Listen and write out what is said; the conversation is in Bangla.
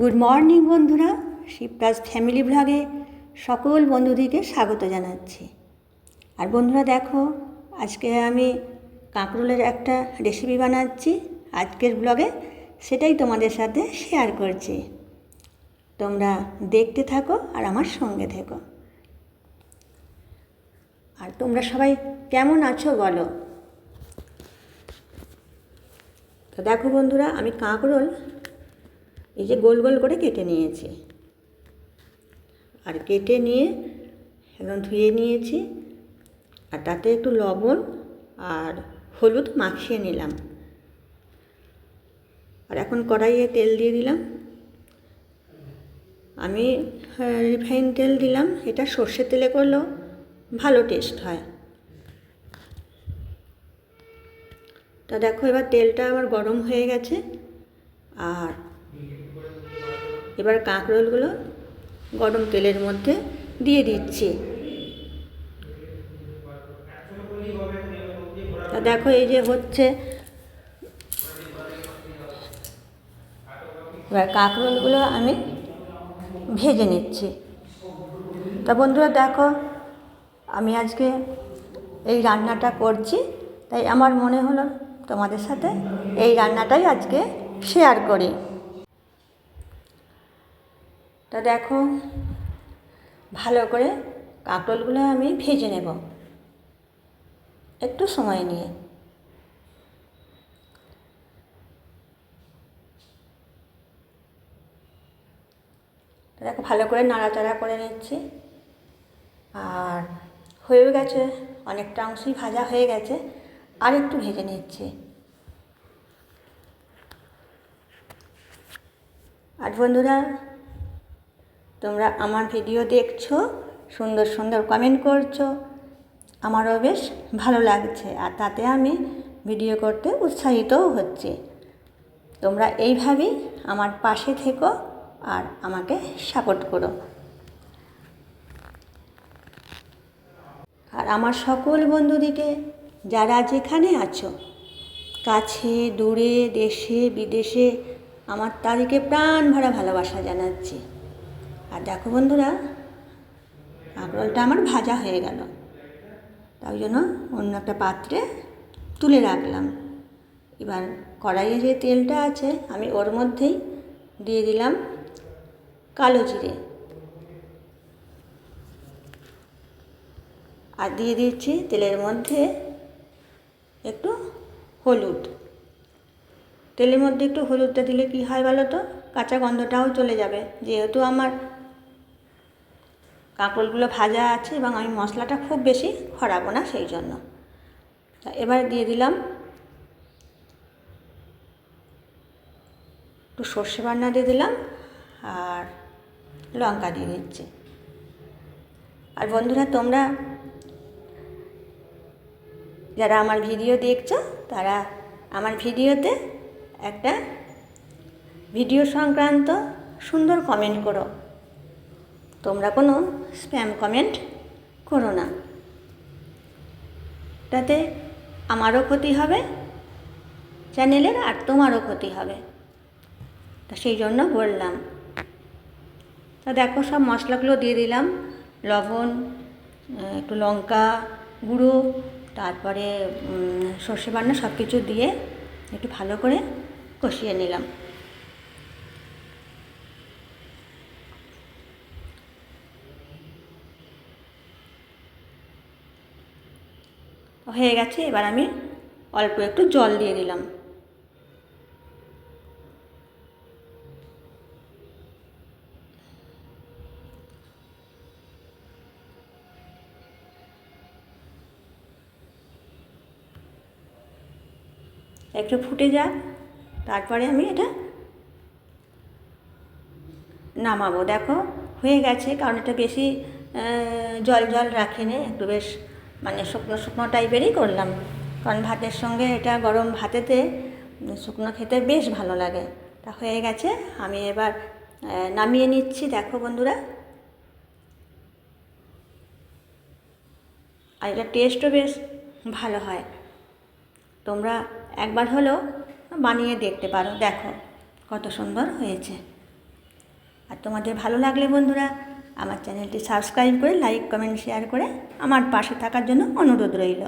গুড মর্নিং বন্ধুরা। শিবরাজ ফ্যামিলি ব্লগে সকল বন্ধুদেরকে স্বাগত জানাচ্ছি। আর বন্ধুরা, দেখো, আজকে আমি কাঁকরোলের একটা রেসিপি বানাচ্ছি। আজকের ব্লগে সেটাই তোমাদের সাথে শেয়ার করছি। তোমরা দেখতে থাকো আর আমার সঙ্গে থেকো। আর তোমরা সবাই কেমন আছো বলো? তো দেখো বন্ধুরা, আমি কাঁকরোল এই যে গোল গোল করে কেটে নিয়েছি। আর কেটে নিয়ে একদম ধুয়ে নিয়েছি। আর তাতে একটু লবণ আর হলুদ মাখিয়ে নিলাম। আর এখন কড়াইয়ে তেল দিয়ে দিলাম। আমি রিফাইন তেল দিলাম। এটা সর্ষের তেলে করলেও ভালো টেস্ট হয়। তা দেখো, এবার তেলটা আবার গরম হয়ে গেছে। আর এবার কাঁকরোলগুলো গরম তেলের মধ্যে দিয়ে দিচ্ছি। তা দেখো এই যে হচ্ছে। এবার কাঁকরোলগুলো আমি ভেজে নিচ্ছি। তা বন্ধুরা দেখো, আমি আজকে এই রান্নাটা করছি, তাই আমার মনে হলো তোমাদের সাথে এই রান্নাটাই আজকে শেয়ার করি। তা দেখো, ভালো করে কাঁকরোলগুলো আমি ভেজে নেব। একটু সময় নিয়ে। দেখো, ভালো করে নাড়াচাড়া করে নিচ্ছি। আর হয়ে গেছে, অনেকটা অংশই ভাজা হয়ে গেছে, আর একটু ভেজে নিচ্ছি। আর বন্ধুরা তোমরা আমার ভিডিও দেখছ, সুন্দর সুন্দর কমেন্ট করছ, আমারও বেশ ভালো লাগছে আর তাতে আমি ভিডিও করতে উৎসাহিতও হচ্ছি। তোমরা এইভাবেই আমার পাশে থেকো আর আমাকে সাপোর্ট করো। আর আমার সকল বন্ধুদিকে, যারা যেখানে আছো, কাছে, দূরে, দেশে, বিদেশে, আমার তাদেরকে প্রাণ ভরা ভালোবাসা জানাচ্ছি। আর দেখো বন্ধুরা কাঁকরোলটা আমার ভাজা হয়ে গেল। তাই জন্য অন্য একটা পাত্রে তুলে রাখলাম। এবার কড়াইয়ে যে তেলটা আছে, আমি ওর মধ্যেই দিয়ে দিলাম কালো জিরে। আর দিয়ে দিচ্ছি তেলের মধ্যে একটু হলুদ। তেলের মধ্যে একটু হলুদটা দিলে কি হয় বলো তো? কাঁচা গন্ধটাও চলে যাবে। যেহেতু আমার কাঁকরোলগুলো ভাজা আছে এবং আমি মশলাটা খুব বেশি খরাবো না সেই জন্য। তা এবার দিয়ে দিলাম একটু সর্ষে বান্না দিয়ে দিলাম আর লঙ্কা দিয়ে দিচ্ছি। আর বন্ধুরা, তোমরা যারা আমার ভিডিও দেখছ, তারা আমার ভিডিওতে একটা ভিডিও সংক্রান্ত সুন্দর কমেন্ট করো। তোমরা কোনো স্প্যাম কমেন্ট করো না। তাতে আমারও ক্ষতি হবে, চ্যানেলের আর তোমারও ক্ষতি হবে। তা সেই জন্য বললাম। তা দেখো সব মশলাগুলো দিয়ে দিলাম, লবণ, একটু লঙ্কা গুঁড়ো, তারপরে সর্ষে বান্না সব কিছু দিয়ে একটু ভালো করে কষিয়ে নিলাম। হয়ে গেছে, এবার আমি অল্প একটু জল দিয়ে দিলাম। একটু ফুটে যাক, তারপরে আমি এটা নামাবো। দেখো, হয়ে গেছে, কারণ এটা বেশি জল জল রাখিনি, একটু বেশ মানে শুকনো শুকনো টাইপেরই করলাম। কারণ ভাতের সঙ্গে এটা গরম ভাতেতে শুকনো খেতে বেশ ভালো লাগে। তা হয়ে গেছে, আমি এবার নামিয়ে নিচ্ছি, দেখো বন্ধুরা। আর এটা টেস্টও বেশ ভালো হয়। তোমরা একবার হলেও বানিয়ে দেখতে পারো, দেখো কত সুন্দর হয়েছে। আর তোমাদের ভালো লাগলে বন্ধুরা আমার চ্যানেলটি সাবস্ক্রাইব করে লাইক কমেন্ট শেয়ার করে আমার পাশে থাকার জন্য অনুরোধ রইল।